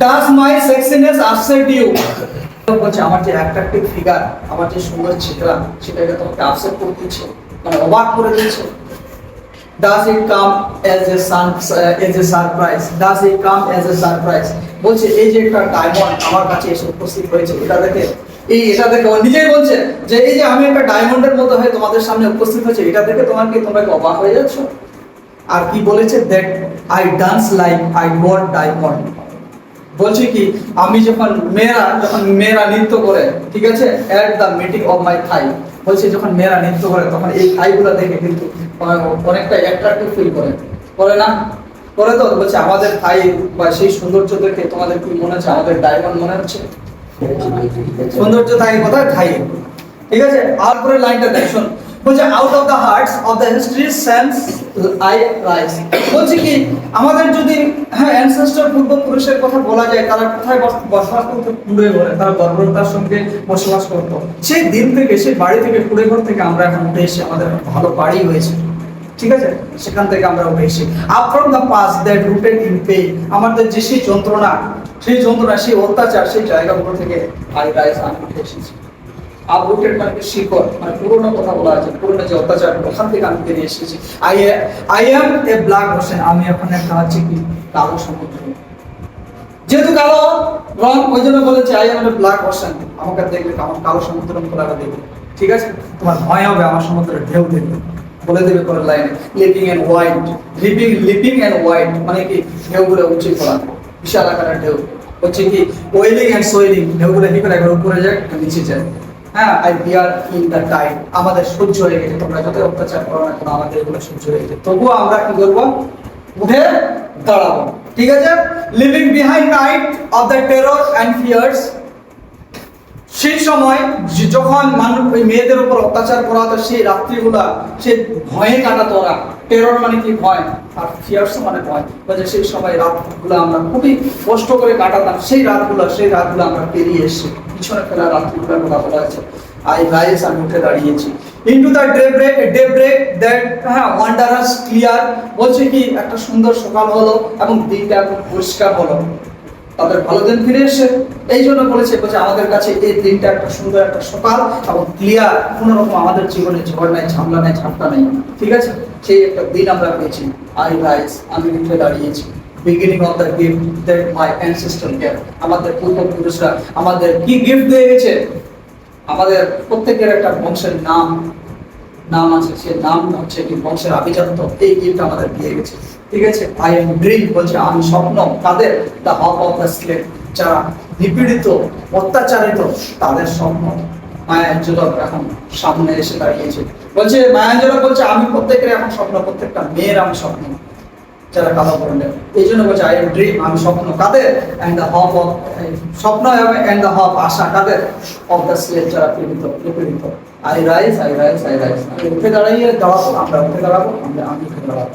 Does my sexiness upset you বলছে, আমার যে অ্যাট্রাকটিভ ফিগার আমার যে সুন্দর চেহারা সেটাকে তোমাকে আপসেট করে দিচ্ছে মানে অবাক করে দিচ্ছে does it come as a sun edge a surprise does it come as a surprise বলছে, এই যে একটা ডায়মন্ড আমার কাছে এসে উপস্থিত হয়েছে, এটা দেখে, এই এটা দেখে ও নিজেই বলছে যে, এই যে আমি একটা ডায়মন্ডের মতো হয়ে তোমাদের সামনে উপস্থিত হয়েছে, এটা দেখে তোমার কি তোমরা অবাক হয়ে যাচ্ছ? আর কি বলেছে? That I dance like I got diamond বলছে কি, আমি যখন মেয়েরা যখন মেয়েরা নৃত্য করে, ঠিক আছে at meeting of my thigh বলছে, যখন মেয়েরা নৃত্য করে, তখন এই থাইগুলো দেখে কিন্তু অনেকটা অ্যাট্রাক্টিভ ফিল করে। করে না করে তো, বলছে, আমাদের থাই বা সেই সৌন্দর্য দেখে তোমাদের কি মনে হচ্ছে? আমাদের ডায়মন্ড মনে হচ্ছে? সৌন্দর্য থাকে কোথায়? থাই ঠিক আছে, আর পরে লাইনটা দেখ শোন। বলছে out of the hearts of the history sense I rise বলছে কি, আমাদের যদি অ্যানসেস্টর পূর্বপুরুষের কথা বলা যায়, তারা কোথায় বস- বসবাস করতো কুড়ে ঘরে তারা বর্বরতার সঙ্গে বসবাস করতো। সেই দিন থেকে, সেই বাড়ি থেকে কুড়ে ঘর থেকে আমরা এখন উঠে এসে আমাদের ভালো বাড়ি হয়েছে। ঠিক আছে? সেখান থেকে আমরা উঠে এসেছি। Up from the past that rooted in pain আমাদের যে সেই যন্ত্রণা সেই যন্ত্রণা, সেই অত্যাচার, সেই জায়গাগুলো থেকে আই রাইস আমি উঠে এসেছি। আপরুটেড মানে শিকড়? মানে পুরোনো কথা বলা আছে, পুরোনো যে অত্যাচার ওখান থেকে আমি বেরিয়ে এসেছি। I I am a black ocean আমি এখন একটা হচ্ছে কি, কালো সমুদ্র। যেহেতু কালো, রং, ওই জন্য বলেছে I am a black ocean আমাকে আমার কালো সমুদ্র ঠিক আছে? তোমার ভয় হবে, আমার সমুদ্রের ঢেউ দেখবে বলে দেবে পরের লাইনে leaping and white leaping leaping and white মানে কি, ঢেউগুলো উঁচু করা, বিশাল আকারের ঢেউ। হচ্ছে কি ওয়েলিং এন্ড সোয়েলিং ঢেউগুলো কি করে একবার উপরে যায়, নিচে যায়। হ্যাঁ I bear in the time আমাদের সহ্য হয়ে গেছে। তোমরা যত অত্যাচার করো না আমাদের এগুলো সহ্য হয়ে গেছে। তবুও আমরা কি করব? উঠে দাঁড়াবো। ঠিক আছে? Living behind night of the terror and fears সেই সময় যখন মানুষ ওই মেয়েদের উপর অত্যাচার করা হতো, সেই রাত্রিগুলা সে ভয়ে কাটাতো ওরা। টেরর মানে কি? ভয়। আর ফিয়ার্স মানে ভয়। যে সেই সময় রাতগুলো আমরা খুবই কষ্ট করে কাটাতাম, সেই রাতগুলো সেই রাতগুলো আমরা পেরিয়ে এসেছি পিছনে ফেলা রাতগুলোর কথা বলা আছে আই রাইস আমি উঠে দাঁড়িয়েছি। Into the daybreak daybreak that হ্যাঁ ওয়ান্ডারাস ক্লিয়ার বলছে কি, একটা সুন্দর সকাল হলো এবং দিনটা এখন পরিষ্কার হলো। তাদের ভালো দিন ফিরে এসে এই জন্য বলেছে বলছে, আমাদের কাছে এই দিনটা একটা সুন্দর একটা সকাল এবং ক্লিয়ার কোনো রকম আমাদের জীবনে ঝড় নাই, ঝামলা নাই, ঝাপটা নেই। ঠিক আছে? সেই একটা দিন আমরা পেয়েছি। আই রাইস আমি উঠে দাঁড়িয়েছি। Beginning of the gift that my ancestor gave আমাদের পূর্বপুরুষরা আমাদের কি গিফট দিয়ে গেছে? আমাদের প্রত্যেকের একটা বংশের নাম নাম আছে, সে নাম হচ্ছে কি বংশের আভিজাত্য। এই গিফট আমাদের দিয়ে গেছে। ঠিক আছে? আই এম ড্রিম বলছে, আমি স্বপ্ন, তাদের the hope of the slave যারা নিপীড়িত, অত্যাচারিত, তাদের স্বপ্ন। মায়াঞ্জলক এখন সামনে এসে দাঁড়িয়েছে। বলছে, মায়াঞ্জলক বলছে, আমি প্রত্যেকের এখন স্বপ্ন, প্রত্যেকটা মেয়ের আমি স্বপ্ন। যারা কালো বর্ণের এই জন্য বলছে আই এম ড্রিম আমি স্বপ্ন। কাদের? অ্যান্ড দ্য হপ অফ স্বপ্ন এবং অ্যান্ড দ্য হপ আশা, কাদের? অফ দ্য স্লেভ যারা পীড়িত, নিপীড়িত। I rise I rise I rise. উঠে দাঁড়াইয়ে দাঁড়াবো, আমরা উঠে দাঁড়াবো, আমরা আমি উঠে দাঁড়াবো।